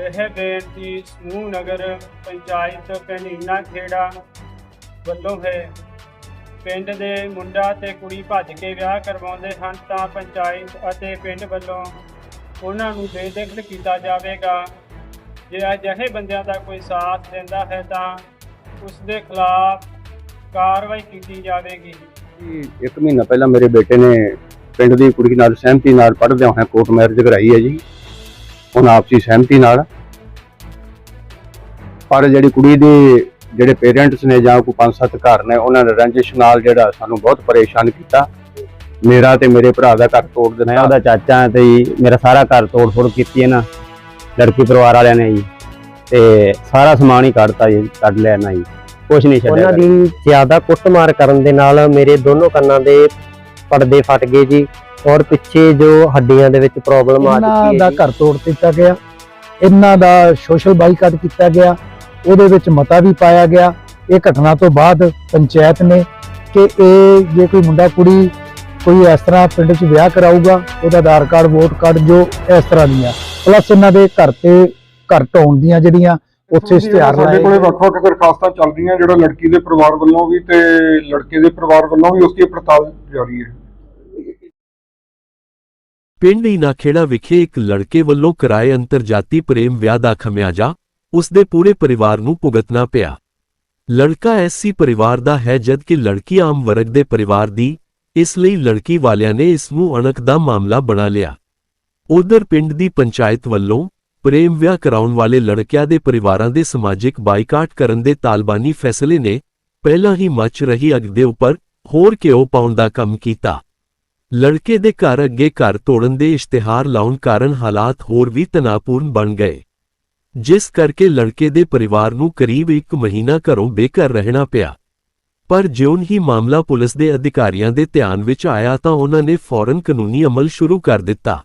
ਇਹ ਬੇਨਤੀ ਸਮੂਹ ਨਗਰ ਪੰਚਾਇਤ ਪਿੰਡ ਇਨਾ ਖੇੜਾ ਵੱਲੋਂ ਹੈ। ਪਿੰਡ ਦੇ ਮੁੰਡਾ ਤੇ ਕੁੜੀ ਭੱਜ ਕੇ ਵਿਆਹ ਕਰਵਾਉਂਦੇ ਹਨ ਤਾਂ ਪੰਚਾਇਤ ਅਤੇ ਪਿੰਡ ਵੱਲੋਂ ਉਹਨਾਂ ਨੂੰ ਬੇਦਖਲ ਕੀਤਾ ਜਾਵੇਗਾ। ਜੇ ਅਜਿਹੇ ਬੰਦਿਆਂ ਦਾ ਕੋਈ ਸਾਥ ਦਿੰਦਾ ਹੈ ਤਾਂ ਉਸ ਦੇ ਖਿਲਾਫ ਕਾਰਵਾਈ ਕੀਤੀ ਜਾਵੇਗੀ। ਇੱਕ ਮਹੀਨਾ ਪਹਿਲਾਂ ਮੇਰੇ ਬੇਟੇ ਨੇ ਪਿੰਡ ਦੀ ਕੁੜੀ ਨਾਲ ਸਹਿਮਤੀ ਨਾਲ ਪੜ੍ਹਦਿਆਂ ਹੋਇਆਂ ਕੋਰਟ ਮੈਰਿਜ ਕਰਾਈ ਹੈ ਜੀ। ਉਹਨਾਂ ਆਪਸੀ ਸਹਿਮਤੀ ਨਾਲ। ਪਰ ਜਿਹੜੀ ਕੁੜੀ ਦੇ ਜਿਹੜੇ ਪੇਰੈਂਟਸ ਨੇ ਜਾਂ ਕੋਈ ਪੰਜ ਸੱਤ ਘਰ ਨੇ ਉਹਨਾਂ ਨੇ ਰੰਜਿਸ਼ ਨਾਲ ਜਿਹੜਾ ਸਾਨੂੰ ਬਹੁਤ ਪਰੇਸ਼ਾਨ ਕੀਤਾ। ਮੇਰਾ ਤੇ ਮੇਰੇ ਭਰਾ ਦਾ ਘਰ ਤੋੜ ਮੈਂ ਦਿੱਤਾ ਉਹਦਾ ਚਾਚਾ ਹਾਂ ਤੇ ਜੀ ਮੇਰਾ ਸਾਰਾ ਘਰ ਤੋੜ ਫੋੜ ਕੀਤੀ ਹੈ ਨਾ। ਲੜਕੀ ਪਰਿਵਾਰ ਵਾਲਿਆਂ ਨੇ ਜੀ। ਤੇ ਸਾਰਾ ਸਮਾਨ ਹੀ ਕੱਢਤਾ ਜੀ ਕੱਢ ਲਿਆ ਨਾ ਜੀ। ਕੁਝ ਨਹੀਂ ਛੱਡਿਆ ਉਹਨਾਂ ਦੀ ਜ਼ਿਆਦਾ ਕੁੱਟਮਾਰ ਕਰਨ ਦੇ ਨਾਲ ਮੇਰੇ ਦੋਨੋਂ ਕੰਨਾਂ ਦੇ ਪਰਦੇ ਫਟ ਗਏ ਜੀ ਔਰ ਪਿੱਛੇ ਜੋ ਹੱਡੀਆਂ ਦੇ ਵਿੱਚ ਪ੍ਰੋਬਲਮ ਆ ਇਹਨਾਂ ਚੁੱਕੀ ਦਾ ਹੈ ਜੀ। ਘਰ ਤੋੜ ਦਿੱਤਾ ਗਿਆ। ਇਹਨਾਂ ਦਾ ਸੋਸ਼ਲ ਬਾਈਕਾਟ ਕੀਤਾ ਗਿਆ। ਉਹਦੇ ਵਿੱਚ ਮਤਾ ਵੀ ਪਾਇਆ ਗਿਆ। ਇਹ ਘਟਨਾ ਤੋਂ ਬਾਅਦ ਪੰਚਾਇਤ ਨੇ ਕਿ ਇਹ ਜੇ ਕੋਈ ਮੁੰਡਾ ਕੁੜੀ ਕੋਈ ਇਸ ਤਰ੍ਹਾਂ ਪਿੰਡ 'ਚ ਵਿਆਹ ਕਰਾਊਗਾ ਉਹਦਾ ਆਧਾਰ ਕਾਰਡ ਵੋਟ ਕਾਰਡ ਜੋ ਇਸ ਤਰ੍ਹਾਂ ਦੀਆਂ। ਪਲੱਸ ਇਹਨਾਂ ਦੇ ਘਰ ਤੇ ਘਰ ਢਾਉਣ ਦੀਆਂ ਜਿਹੜੀਆਂ ਉੱਥੇ ਇਸ਼ਤਿਹਾਰ ਸਾਡੇ ਲਾਏ ਕੋਲੇ ਵੱਖ-ਵੱਖ ਦਰਖਾਸਤਾਂ ਚੱਲ ਰਹੀਆਂ ਜਿਹੜਾ ਲੜਕੀ ਦੇ ਪਰਿਵਾਰ ਵੱਲੋਂ ਵੀ ਤੇ ਲੜਕੇ ਦੇ ਪਰਿਵਾਰ ਵੱਲੋਂ ਵੀ ਉਸ ਦੀ ਪੜਤਾਲ ਜਾਰੀ ਹੈ। ਪਿੰਡ ਇਨਾਖੇੜਾ ਵਿਖੇ ਇੱਕ ਲੜਕੇ ਵੱਲੋਂ ਕਰਾਏ ਅੰਤਰਜਾਤੀ ਪ੍ਰੇਮ ਵਿਆਹ ਦਾ ਖਮਿਆਜਾ ਉਸ ਦੇ ਪੂਰੇ ਪਰਿਵਾਰ ਨੂੰ ਭੁਗਤਣਾ ਪਿਆ। ਲੜਕਾ ਐਸਸੀ ਪਰਿਵਾਰ ਦਾ ਹੈ ਜਦਕਿ ਲੜਕੀ ਆਮ ਵਰਗ ਦੇ ਪਰਿਵਾਰ ਦੀ, ਇਸ ਲਈ ਲੜਕੀ ਵਾਲਿਆਂ ਨੇ ਇਸ ਨੂੰ ਅਣਖ ਦਾ ਮਾਮਲਾ ਬਣਾ ਲਿਆ। ਉਧਰ ਪਿੰਡ ਦੀ ਪੰਚਾਇਤ ਵੱਲੋਂ ਪ੍ਰੇਮ ਵਿਆਹ ਕਰਾਉਣ ਵਾਲੇ ਲੜਕਿਆਂ ਦੇ ਪਰਿਵਾਰਾਂ ਦੇ ਸਮਾਜਿਕ ਬਾਈਕਾਟ ਕਰਨ ਦੇ ਤਾਲਬਾਨੀ ਫੈਸਲੇ ਨੇ ਪਹਿਲਾਂ ਹੀ ਮਚ ਰਹੀ ਅੱਗ ਦੇ ਉੱਪਰ ਹੋਰ ਘਿਓ ਪਾਉਣ ਦਾ ਕੰਮ ਕੀਤਾ। ਲੜਕੇ ਦੇ ਘਰ ਅੱਗੇ ਘਰ ਤੋੜਨ ਦੇ ਇਸ਼ਤਿਹਾਰ ਲਾਉਣ ਕਾਰਨ ਹਾਲਾਤ ਹੋਰ ਵੀ ਤਣਾਅਪੂਰਨ ਬਣ ਗਏ। ਜਿਸ ਕਰਕੇ ਲੜਕੇ ਦੇ ਪਰਿਵਾਰ ਨੂੰ ਕਰੀਬ ਇੱਕ ਮਹੀਨਾ ਘਰੋਂ ਬੇਘਰ ਰਹਿਣਾ ਪਿਆ। ਪਰ ਜਿਉਂ ਹੀ ਮਾਮਲਾ ਪੁਲਿਸ ਦੇ ਅਧਿਕਾਰੀਆਂ ਦੇ ਧਿਆਨ ਵਿੱਚ ਆਇਆ ਤਾਂ ਉਹਨਾਂ ਨੇ ਫੌਰਨ ਕਾਨੂੰਨੀ ਅਮਲ ਸ਼ੁਰੂ ਕਰ ਦਿੱਤਾ।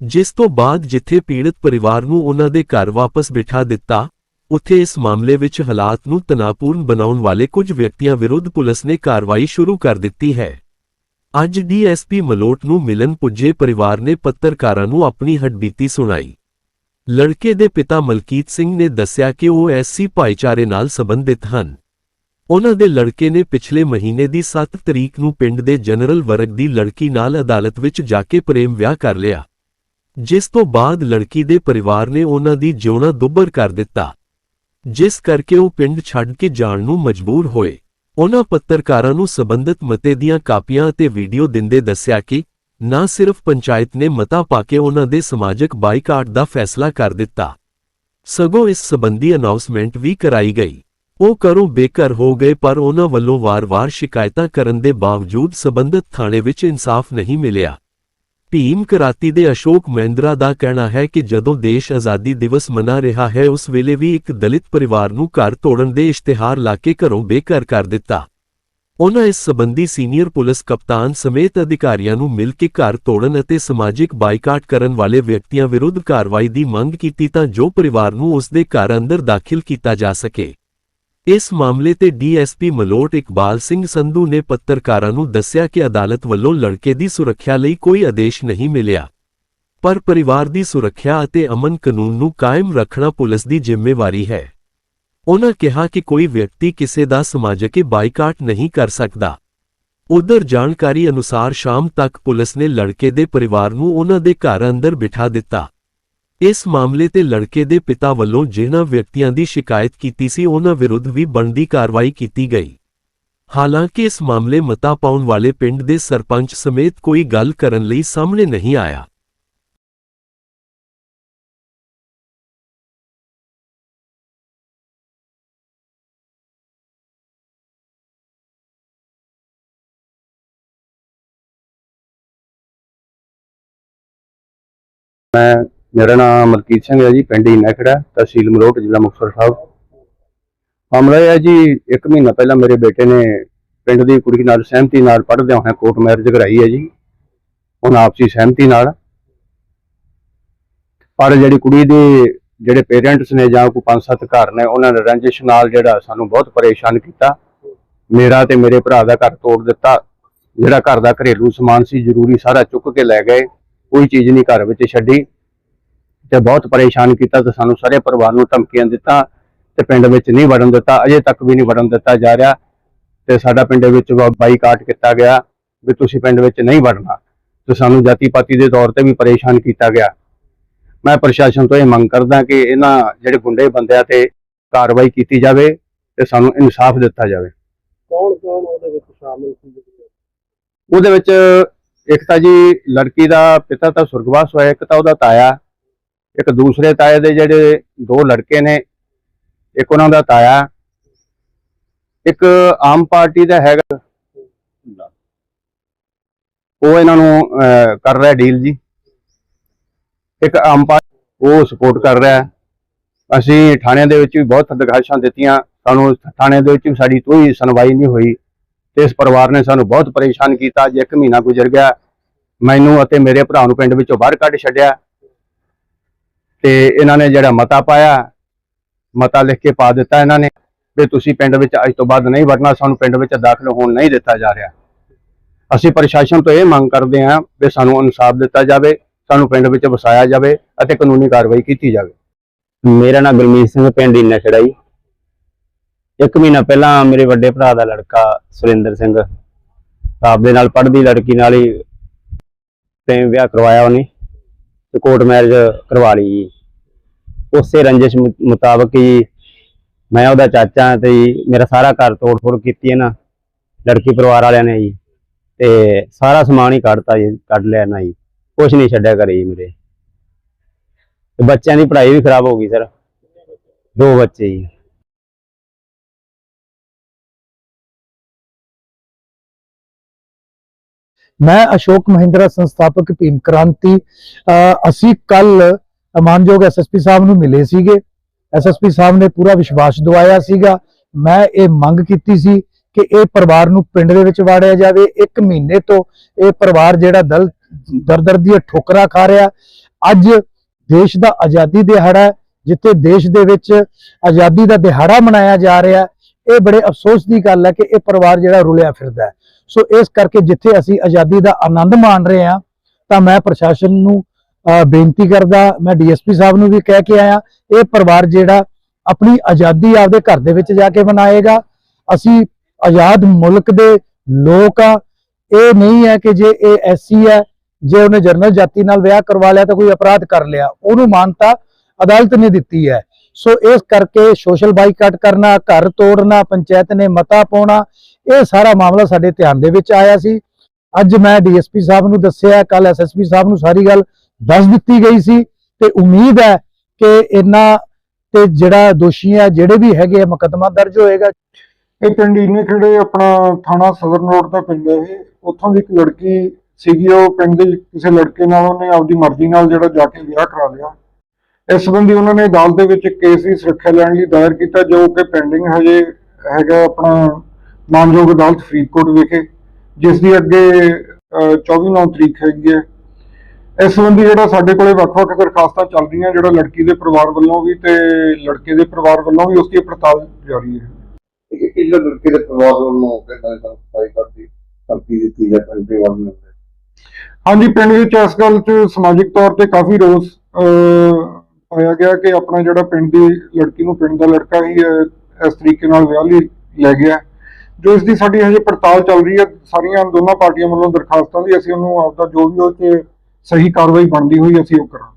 ਜਿਸ ਤੋਂ ਬਾਅਦ ਜਿੱਥੇ ਪੀੜਤ ਪਰਿਵਾਰ ਨੂੰ ਉਹਨਾਂ ਦੇ ਘਰ ਵਾਪਸ ਬਿਠਾ ਦਿੱਤਾ, ਉੱਥੇ ਇਸ ਮਾਮਲੇ ਵਿੱਚ ਹਾਲਾਤ ਨੂੰ ਤਣਾਅਪੂਰਨ ਬਣਾਉਣ ਵਾਲੇ ਕੁਝ ਵਿਅਕਤੀਆਂ ਵਿਰੁੱਧ ਪੁਲਿਸ ਨੇ ਕਾਰਵਾਈ ਸ਼ੁਰੂ ਕਰ ਦਿੱਤੀ ਹੈ। ਅੱਜ ਡੀਐਸਪੀ ਮਲੋਟ ਨੂੰ ਮਿਲਣ ਪੁੱਜੇ ਪਰਿਵਾਰ ਨੇ ਪੱਤਰਕਾਰਾਂ ਨੂੰ ਆਪਣੀ ਹੱਡਬੀਤੀ ਸੁਣਾਈ। ਲੜਕੇ ਦੇ ਪਿਤਾ ਮਲਕੀਤ ਸਿੰਘ ਨੇ ਦੱਸਿਆ ਕਿ ਉਹ ਐਸਸੀ ਭਾਈਚਾਰੇ ਨਾਲ ਸੰਬੰਧਿਤ ਹਨ। ਉਹਨਾਂ ਦੇ ਲੜਕੇ ਨੇ ਪਿਛਲੇ ਮਹੀਨੇ ਦੀ 7 ਤਰੀਕ ਨੂੰ ਪਿੰਡ ਦੇ ਜਨਰਲ ਵਰਗ ਦੀ ਲੜਕੀ ਨਾਲ ਅਦਾਲਤ ਵਿੱਚ ਜਾ ਕੇ ਪ੍ਰੇਮ ਵਿਆਹ ਕਰ ਲਿਆ। ਜਿਸ ਤੋਂ ਬਾਅਦ ਲੜਕੀ ਦੇ ਪਰਿਵਾਰ ਨੇ ਉਹਨਾਂ ਦੀ ਜਿਉਣਾ ਦੁੱਬਰ ਕਰ ਦਿੱਤਾ। ਜਿਸ ਕਰਕੇ ਉਹ ਪਿੰਡ ਛੱਡ ਕੇ ਜਾਣ ਨੂੰ ਮਜਬੂਰ ਹੋਏ। ਉਹਨਾਂ ਪੱਤਰਕਾਰਾਂ ਨੂੰ ਸਬੰਧਤ ਮਤੇ ਦੀਆਂ ਕਾਪੀਆਂ ਅਤੇ ਵੀਡੀਓ ਦਿੰਦੇ ਦੱਸਿਆ ਕਿ ਨਾ ਸਿਰਫ ਪੰਚਾਇਤ ਨੇ ਮਤਾ ਪਾ ਕੇ ਉਹਨਾਂ ਦੇ ਸਮਾਜਿਕ ਬਾਈਕਾਟ ਦਾ ਫੈਸਲਾ ਕਰ ਦਿੱਤਾ। ਸਗੋਂ ਇਸ ਸਬੰਧੀ ਅਨਾਉਂਸਮੈਂਟ ਵੀ ਕਰਾਈ ਗਈ। ਉਹ ਕਰੋ ਬੇਘਰ ਹੋ ਗਏ ਪਰ ਉਹਨਾਂ ਵੱਲੋਂ ਵਾਰ-ਵਾਰ ਸ਼ਿਕਾਇਤਾਂ ਕਰਨ ਦੇ ਬਾਵਜੂਦ ਸਬੰਧਤ ਥਾਣੇ ਵਿੱਚ ਇਨਸਾਫ ਨਹੀਂ ਮਿਲਿਆ। ਭੀਮ ਕਰਾਤੀ ਦੇ ਅਸ਼ੋਕ ਮਹਿੰਦਰਾ ਦਾ ਕਹਿਣਾ ਹੈ ਕਿ ਜਦੋਂ ਦੇਸ਼ ਆਜ਼ਾਦੀ ਦਿਵਸ ਮਨਾ ਰਿਹਾ ਹੈ, ਉਸ ਵੇਲੇ ਵੀ ਇੱਕ ਦਲਿਤ ਪਰਿਵਾਰ ਨੂੰ ਘਰ ਤੋੜਨ ਦੇ ਇਸ਼ਤਿਹਾਰ ਲਾ ਕੇ ਘਰੋਂ ਬੇਘਰ ਕਰ ਦਿੱਤਾ। ਉਹਨਾਂ ਇਸ ਸਬੰਧੀ ਸੀਨੀਅਰ ਪੁਲਿਸ ਕਪਤਾਨ ਸਮੇਤ ਅਧਿਕਾਰੀਆਂ ਨੂੰ ਮਿਲ ਕੇ ਘਰ ਤੋੜਨ ਅਤੇ ਸਮਾਜਿਕ ਬਾਈਕਾਟ ਕਰਨ ਵਾਲੇ ਵਿਅਕਤੀਆਂ ਵਿਰੁੱਧ ਕਾਰਵਾਈ ਦੀ ਮੰਗ ਕੀਤੀ ਤਾਂ ਜੋ ਪਰਿਵਾਰ ਨੂੰ ਉਸ ਦੇ ਘਰ ਅੰਦਰ ਦਾਖਲ ਕੀਤਾ ਜਾ ਸਕੇ। ਇਸ ਮਾਮਲੇ ਤੇ ਡੀਐਸਪੀ ਮਲੋਟ ਇਕਬਾਲ ਸਿੰਘ ਸੰਧੂ ਨੇ ਪੱਤਰਕਾਰਾਂ ਨੂੰ ਦੱਸਿਆ ਕਿ ਅਦਾਲਤ ਵੱਲੋਂ ਲੜਕੇ ਦੀ ਸੁਰੱਖਿਆ ਲਈ ਕੋਈ ਆਦੇਸ਼ ਨਹੀਂ ਮਿਲਿਆ। ਪਰ ਪਰਿਵਾਰ ਦੀ ਸੁਰੱਖਿਆ ਅਤੇ ਅਮਨ ਕਾਨੂੰਨ ਨੂੰ ਕਾਇਮ ਰੱਖਣਾ ਪੁਲਿਸ ਦੀ ਜ਼ਿੰਮੇਵਾਰੀ ਹੈ। ਉਹਨਾਂ ਕਿਹਾ ਕਿ ਕੋਈ ਵਿਅਕਤੀ ਕਿਸੇ ਦਾ ਸਮਾਜਿਕ ਬਾਈਕਾਟ ਨਹੀਂ ਕਰ ਸਕਦਾ। ਉਧਰ ਜਾਣਕਾਰੀ ਅਨੁਸਾਰ ਸ਼ਾਮ ਤੱਕ ਪੁਲਿਸ ਨੇ ਲੜਕੇ ਦੇ ਪਰਿਵਾਰ ਨੂੰ ਉਹਨਾਂ ਦੇ ਘਰ ਅੰਦਰ ਬਿਠਾ ਦਿੱਤਾ। ਇਸ ਮਾਮਲੇ ਤੇ ਲੜਕੇ ਦੇ ਪਿਤਾ ਵੱਲੋਂ ਜਿਹਨਾਂ ਵਿਅਕਤੀਆਂ ਦੀ ਸ਼ਿਕਾਇਤ ਕੀਤੀ ਸੀ, ਉਹਨਾਂ ਵਿਰੁੱਧ ਵੀ ਬਣਦੀ ਕਾਰਵਾਈ ਕੀਤੀ ਗਈ। ਹਾਲਾਂਕਿ ਇਸ ਮਾਮਲੇ ਮਤਾ ਪਾਉਣ ਵਾਲੇ ਪਿੰਡ ਦੇ ਸਰਪੰਚ ਸਮੇਤ ਕੋਈ ਗੱਲ ਕਰਨ ਲਈ ਸਾਹਮਣੇ ਨਹੀਂ ਆਇਆ। ਮੈਂ ਮੇਰਾ ਨਾਮ ਮਲਕੀਤ ਸਿੰਘ ਹੈ ਜੀ, ਪਿੰਡ ਇਨਾਖੜਾ ਤਹਿਸੀਲ ਮਲੋਟ, ਜ਼ਿਲ੍ਹਾ ਮੁਕਤਸਰ ਸਾਹਿਬ। ਮਾਮਲਾ ਇਹ ਹੈ ਜੀ, ਇੱਕ ਮਹੀਨਾ ਪਹਿਲਾਂ ਮੇਰੇ ਬੇਟੇ ਨੇ ਪਿੰਡ ਦੀ ਕੁੜੀ ਨਾਲ ਸਹਿਮਤੀ ਨਾਲ ਪੜ੍ਹਦਿਆਂ ਹੋਇਆਂ ਕੋਰਟ ਮੈਰਿਜ ਕਰਾਈ ਹੈ ਜੀ। ਉਹਨਾਂ ਆਪਸੀ ਸਹਿਮਤੀ ਨਾਲ। ਪਰ ਜਿਹੜੀ ਕੁੜੀ ਦੇ, ਜਿਹੜੇ ਪੇਰੈਂਟਸ ਨੇ ਜਾਂ ਕੋਈ ਪੰਜ ਸੱਤ ਘਰ ਨੇ, ਉਹਨਾਂ ਨੇ ਰੰਜਿਸ਼ ਨਾਲ ਜਿਹੜਾ ਸਾਨੂੰ ਬਹੁਤ ਪਰੇਸ਼ਾਨ ਕੀਤਾ। ਮੇਰਾ ਤੇ ਮੇਰੇ ਭਰਾ ਦਾ ਘਰ ਤੋੜ ਦਿੱਤਾ। ਜਿਹੜਾ ਘਰ ਦਾ ਘਰੇਲੂ ਸਮਾਨ ਸੀ, ਜ਼ਰੂਰੀ ਸਾਰਾ ਚੁੱਕ ਕੇ ਲੈ ਗਏ। ਕੋਈ ਚੀਜ਼ ਨਹੀਂ ਘਰ ਵਿੱਚ ਛੱਡੀ। ਤੇ ਬਹੁਤ ਪਰੇਸ਼ਾਨ ਕੀਤਾ ਤੇ ਸਾਨੂੰ ਸਾਰੇ ਪਰਿਵਾਰ ਨੂੰ ਧਮਕੀਆਂ ਦਿੱਤਾ ਤੇ ਪਿੰਡ ਵਿੱਚ ਨਹੀਂ ਵੜਨ ਦਿੱਤਾ ਅਜੇ ਤੱਕ ਵੀ ਨਹੀਂ ਵੜਨ ਦਿੱਤਾ ਜਾ ਰਿਹਾ ਤੇ ਸਾਡਾ ਪਿੰਡ ਵਿੱਚ ਬਾਈਕਾਟ ਕੀਤਾ ਗਿਆ ਵੀ ਤੁਸੀਂ ਪਿੰਡ ਵਿੱਚ ਨਹੀਂ ਵੜਨਾ। ਤੇ ਸਾਨੂੰ ਜਾਤੀ ਪਾਤੀ ਦੇ ਤੌਰ ਤੇ ਵੀ ਪਰੇਸ਼ਾਨ ਕੀਤਾ ਗਿਆ। ਮੈਂ ਪ੍ਰਸ਼ਾਸਨ ਤੋਂ ਇਹ ਮੰਗ ਕਰਦਾ ਕਿ ਇਹਨਾਂ ਜਿਹੜੇ ਗੁੰਡੇ ਬੰਦਿਆਂ ਤੇ ਕਾਰਵਾਈ ਕੀਤੀ ਜਾਵੇ ਤੇ ਸਾਨੂੰ ਇਨਸਾਫ ਦਿੱਤਾ ਜਾਵੇ। ਕੌਣ ਕੌਣ ਉਹਦੇ ਵਿੱਚ ਸ਼ਾਮਿਲ ਸੀ? ਉਹਦੇ ਵਿੱਚ ਇੱਕ ਤਾਂ ਜੀ ਲੜਕੀ ਦਾ ਪਿਤਾ ਤਾਂ ਸੁਰਗਵਾਸ ਹੋਇਆ ਇੱਕ ਤਾਂ ਉਹਦਾ ਤਾਇਆ। ਇੱਕ ਦੂਸਰੇ ਤਾਏ ਦੇ ਜਿਹੜੇ ਦੋ ਲੜਕੇ ਨੇ ਇੱਕ ਉਹਨਾਂ ਦਾ ਤਾਇਆ ਇੱਕ ਆਮ ਪਾਰਟੀ ਦਾ ਹੈਗਾ। ਉਹ ਇਹਨਾਂ ਨੂੰ ਅਹ, ਕਰ ਰਿਹਾ ਡੀਲ ਜੀ। ਇੱਕ ਆਮ ਪਾਰਟੀ ਉਹ ਸਪੋਰਟ ਕਰ ਰਿਹਾ। ਅਸੀਂ ਥਾਣਿਆਂ ਦੇ ਵਿੱਚ ਵੀ ਬਹੁਤ ਦਰਖਾਸ਼ਾਂ ਦਿੱਤੀਆਂ। ਸਾਨੂੰ ਥਾਣੇ ਦੇ ਵਿੱਚ ਵੀ ਸਾਡੀ ਕੋਈ ਸੁਣਵਾਈ ਨਹੀਂ ਹੋਈ। ਤੇ ਇਸ ਪਰਿਵਾਰ ਨੇ ਸਾਨੂੰ ਬਹੁਤ ਪਰੇਸ਼ਾਨ ਕੀਤਾ। ਜੇ ਇੱਕ ਮਹੀਨਾ ਗੁਜ਼ਰ ਗਿਆ। ਮੈਨੂੰ ਅਤੇ ਮੇਰੇ ਭਰਾ ਨੂੰ ਪਿੰਡ ਵਿੱਚੋਂ ਬਾਹਰ ਕੱਢ ਛੱਡਿਆ। ਤੇ ਇਹਨਾਂ ਨੇ ਜਿਹੜਾ ਮਤਾ ਪਾਇਆ, ਮਤਾ ਲਿਖ ਕੇ ਪਾ ਦਿੱਤਾ ਇਹਨਾਂ ਨੇ ਵੀ ਤੁਸੀਂ ਪਿੰਡ ਵਿੱਚ ਅੱਜ ਤੋਂ ਬਾਅਦ ਨਹੀਂ ਵੜਨਾ, ਸਾਨੂੰ ਪਿੰਡ ਵਿੱਚ ਦਾਖਲ ਹੋਣ ਨਹੀਂ ਦਿੱਤਾ ਜਾ ਰਿਹਾ। ਅਸੀਂ ਪ੍ਰਸ਼ਾਸਨ ਤੋਂ ਇਹ ਮੰਗ ਕਰਦੇ ਹਾਂ ਵੀ ਸਾਨੂੰ ਇਨਸਾਫ ਦਿੱਤਾ ਜਾਵੇ, ਸਾਨੂੰ ਪਿੰਡ ਵਿੱਚ ਵਸਾਇਆ ਜਾਵੇ ਅਤੇ ਕਾਨੂੰਨੀ ਕਾਰਵਾਈ ਕੀਤੀ ਜਾਵੇ। ਮੇਰਾ ਨਾਮ ਗੁਰਮੀਤ ਸਿੰਘ, ਪਿੰਡ ਇਨਾ ਖੜਾ ਜੀ ਇੱਕ ਮਹੀਨਾ ਪਹਿਲਾਂ ਮੇਰੇ ਵੱਡੇ ਭਰਾ ਦਾ ਲੜਕਾ ਸੁਰਿੰਦਰ ਸਿੰਘ ਆਪਦੇ ਨਾਲ ਪੜ੍ਹਦੀ ਲੜਕੀ ਨਾਲ ਹੀ ਪ੍ਰੇਮ ਵਿਆਹ ਕਰਵਾਇਆ ਉਹਨੇ ਤੇ ਕੋਰਟ ਮੈਰਿਜ ਕਰਵਾ ਲਈ ਜੀ। ਉਸੇ ਰੰਜਿਸ਼ ਮੁਤਾਬਕ ਹੀ ਮੈਂ ਉਹਦਾ ਚਾਚਾ ਤੇ ਮੇਰਾ ਸਾਰਾ ਘਰ ਤੋੜ ਫੋੜ ਕੀਤੀ ਹੈ ਲੜਕੀ ਪਰਿਵਾਰ ਵਾਲਿਆਂ ਨੇ ਜੀ, ਤੇ ਸਾਰਾ ਸਮਾਨ ਹੀ ਕੱਢਤਾ ਜੀ, ਕੱਢ ਲਿਆ ਨਾ ਜੀ, ਕੁਛ ਨਹੀਂ ਛੱਡਿਆ ਘਰੇ ਜੀ ਮੇਰੇ। ਤੇ ਬੱਚਿਆਂ ਦੀ ਪੜ੍ਹਾਈ ਵੀ ਖਰਾਬ ਹੋ ਗਈ ਸਰ, ਦੋ ਬੱਚੇ ਜੀ। ਮੈਂ ਅਸ਼ੋਕ ਮਹਿੰਦਰਾ, ਸੰਸਥਾਪਕ ਭੀਮ ਕ੍ਰਾਂਤੀ ਅਸੀਂ ਕੱਲ ਮਾਨਯੋਗ ਐਸਐਸਪੀ ਸਾਹਿਬ ਨੂੰ ਮਿਲੇ ਸੀਗੇ। ਐਸਐਸਪੀ ਸਾਹਿਬ ਨੇ ਪੂਰਾ ਵਿਸ਼ਵਾਸ ਦਿਵਾਇਆ ਸੀਗਾ। ਮੈਂ ਇਹ ਮੰਗ ਕੀਤੀ ਸੀ ਕਿ ਇਹ ਪਰਿਵਾਰ ਨੂੰ ਪਿੰਡ ਦੇ ਵਿੱਚ ਵਾੜਿਆ ਜਾਵੇ। ਇੱਕ ਮਹੀਨੇ ਤੋਂ ਇਹ ਪਰਿਵਾਰ ਜਿਹੜਾ ਦਲ ਦਰ ਦਰ ਠੋਕਰਾਂ ਖਾ ਰਿਹਾ। ਅੱਜ ਦੇਸ਼ ਦਾ ਆਜ਼ਾਦੀ ਦਿਹਾੜਾ ਜਿੱਥੇ ਦੇਸ਼ ਦੇ ਵਿੱਚ ਆਜ਼ਾਦੀ ਦਾ ਦਿਹਾੜਾ ਮਨਾਇਆ ਜਾ ਰਿਹਾ ਇਹ ਬੜੇ ਅਫਸੋਸ ਦੀ ਗੱਲ ਹੈ ਕਿ ਇਹ ਪਰਿਵਾਰ ਜਿਹੜਾ ਰੁਲਿਆ ਫਿਰਦਾ ਹੈ। ਸੋ ਇਸ ਕਰਕੇ ਜਿੱਥੇ ਅਸੀਂ ਆਜ਼ਾਦੀ ਦਾ ਆਨੰਦ ਮਾਣ ਰਹੇ ਹਾਂ, ਤਾਂ ਮੈਂ ਪ੍ਰਸ਼ਾਸਨ ਨੂੰ ਬੇਨਤੀ ਕਰਦਾ, ਮੈਂ ਡੀਐਸਪੀ ਸਾਹਿਬ ਨੂੰ ਵੀ ਕਹਿ ਕੇ ਆਇਆ, ਇਹ ਪਰਿਵਾਰ ਜਿਹੜਾ ਆਪਣੀ ਆਜ਼ਾਦੀ ਆਪਦੇ ਘਰ ਦੇ ਵਿੱਚ ਜਾ ਕੇ ਮਨਾਏਗਾ। ਅਸੀਂ ਆਜ਼ਾਦ ਮੁਲਕ ਦੇ ਲੋਕ ਆ। ਇਹ ਨਹੀਂ ਹੈ ਕਿ ਜੇ ਇਹ ਐਸਸੀ ਹੈ, ਜੇ ਉਹਨੇ ਜਰਨਲ ਜਾਤੀ ਨਾਲ ਵਿਆਹ ਕਰਵਾ ਲਿਆ ਤਾਂ ਕੋਈ ਅਪਰਾਧ ਕਰ ਲਿਆ। ਉਹਨੂੰ ਮਾਨਤਾ ਅਦਾਲਤ ਨੇ ਦਿੱਤੀ ਹੈ। ਸੋ ਇਸ ਕਰਕੇ ਸੋਸ਼ਲ ਬਾਈਕਾਟ ਕਰਨਾ, ਘਰ ਤੋੜਨਾ, ਪੰਚਾਇਤ ਨੇ ਮਤਾ ਪਾਉਣਾ, ਇਹ ਸਾਰਾ ਮਾਮਲਾ ਸਾਡੇ ਧਿਆਨ ਦੇ ਵਿੱਚ ਆਇਆ ਸੀ। ਅੱਜ ਮੈਂ ਡੀਐਸਪੀ ਸਾਹਿਬ ਨੂੰ ਦੱਸਿਆ ਕੱਲ ਐਸਐਸਪੀ ਸਾਹਿਬ ਨੂੰ ਸਾਰੀ ਗੱਲ ਦੱਸ ਦਿੱਤੀ ਗਈ ਸੀ ਤੇ ਉਮੀਦ ਹੈ ਕਿ ਇਹਨਾਂ ਤੇ ਜਿਹੜਾ ਦੋਸ਼ੀ ਹੈ ਜਿਹੜੇ ਵੀ ਹੈਗੇ ਆ ਮੁਕੱਦਮਾ ਦਰਜ ਹੋਏਗਾ। ਇਹ ਪਿੰਡ ਇਨੇ ਖੜੇ ਆਪਣਾ ਥਾਣਾ ਸਦਰ ਰੋਡ ਦਾ ਪਿੰਡ ਹੈ ਉੱਥੋਂ ਦੀ ਇੱਕ ਲੜਕੀ ਸੀਗੀ ਉਹ ਪਿੰਡ ਦੇ ਕਿਸੇ ਲੜਕੇ ਨਾਲ ਉਹਨੇ ਆਪਦੀ ਮਰਜ਼ੀ ਨਾਲ ਜਿਹੜਾ ਜਾ ਕੇ ਵਿਆਹ ਕਰਾ ਲਿਆ। ਇਸ ਸੰਬੰਧੀ ਉਹਨਾਂ ਨੇ ਅਦਾਲਤ ਦੇ ਵਿੱਚ ਕੇਸ ਦੀ ਸੁਰੱਖਿਆ ਲੈਣ ਲਈ ਦਾਇਰ ਕੀਤਾ ਜੋ ਕਿ ਪੈਂਡਿੰਗ ਹਜੇ ਹੈਗਾ ਆਪਣਾ ਮਾਨਯੋਗ ਅਦਾਲਤ ਫਰੀਦਕੋਟ ਵਿਖੇ ਜਿਸ ਦੀ ਅੱਗੇ ਅਹ, 24 ਨੌਂ ਤਰੀਕ ਹੈਗੀ ਹੈ। ਇਸ ਸੰਬੰਧੀ ਜਿਹੜਾ ਸਾਡੇ ਕੋਲੇ ਵੱਖ-ਵੱਖ ਦਰਖਾਸਤਾਂ ਚੱਲ ਰਹੀਆਂ ਜਿਹੜਾ ਲੜਕੀ ਦੇ ਪਰਿਵਾਰ ਵੱਲੋਂ ਵੀ ਤੇ ਲੜਕੇ ਦੇ ਪਰਿਵਾਰ ਵੱਲੋਂ ਵੀ ਉਸ ਦੀ ਪੜਤਾਲ ਜਾਰੀ ਹੈ। ਇਹਨਾਂ ਲੜਕੇ ਦੇ ਪਰਿਵਾਰ ਵੱਲੋਂ ਕਹਿੰਦਾ ਹੈ ਸਫ਼ਾਈ ਕਰਦੀ ਧਮਕੀ ਦਿੱਤੀ ਜਾਂ ਪਿੰਡ ਵੱਲ ਨੂੰ? ਹਾਂਜੀ ਪਿੰਡ ਵਿੱਚ ਇਸ ਗੱਲ 'ਚ ਸਮਾਜਿਕ ਤੌਰ ਤੇ ਕਾਫੀ ਰੋਸ ਪਾਇਆ ਗਿਆ ਕਿ ਆਪਣਾ ਜਿਹੜਾ ਪਿੰਡ ਦੀ ਲੜਕੀ ਨੂੰ ਪਿੰਡ ਦਾ ਲੜਕਾ ਹੀ ਇਸ ਤਰੀਕੇ ਨਾਲ ਵਿਆਹ ਲਈ ਲੈ ਗਿਆ ਜੋ ਇਸ ਦੀ ਸਾਡੀ ਹਜੇ ਪੜਤਾਲ ਚੱਲ ਰਹੀ ਹੈ ਸਾਰੀਆਂ ਦੋਨਾਂ ਪਾਰਟੀਆਂ ਵੱਲੋਂ ਦਰਖਾਸਤਾਂ ਦੀ ਅਸੀਂ ਉਹਨੂੰ ਆਪਦਾ ਜੋ ਵੀ ਉਹ 'ਚ ਸਹੀ ਕਾਰਵਾਈ ਬਣਦੀ ਹੋਈ ਅਸੀਂ ਉਹ ਕਰਾਂਗੇ।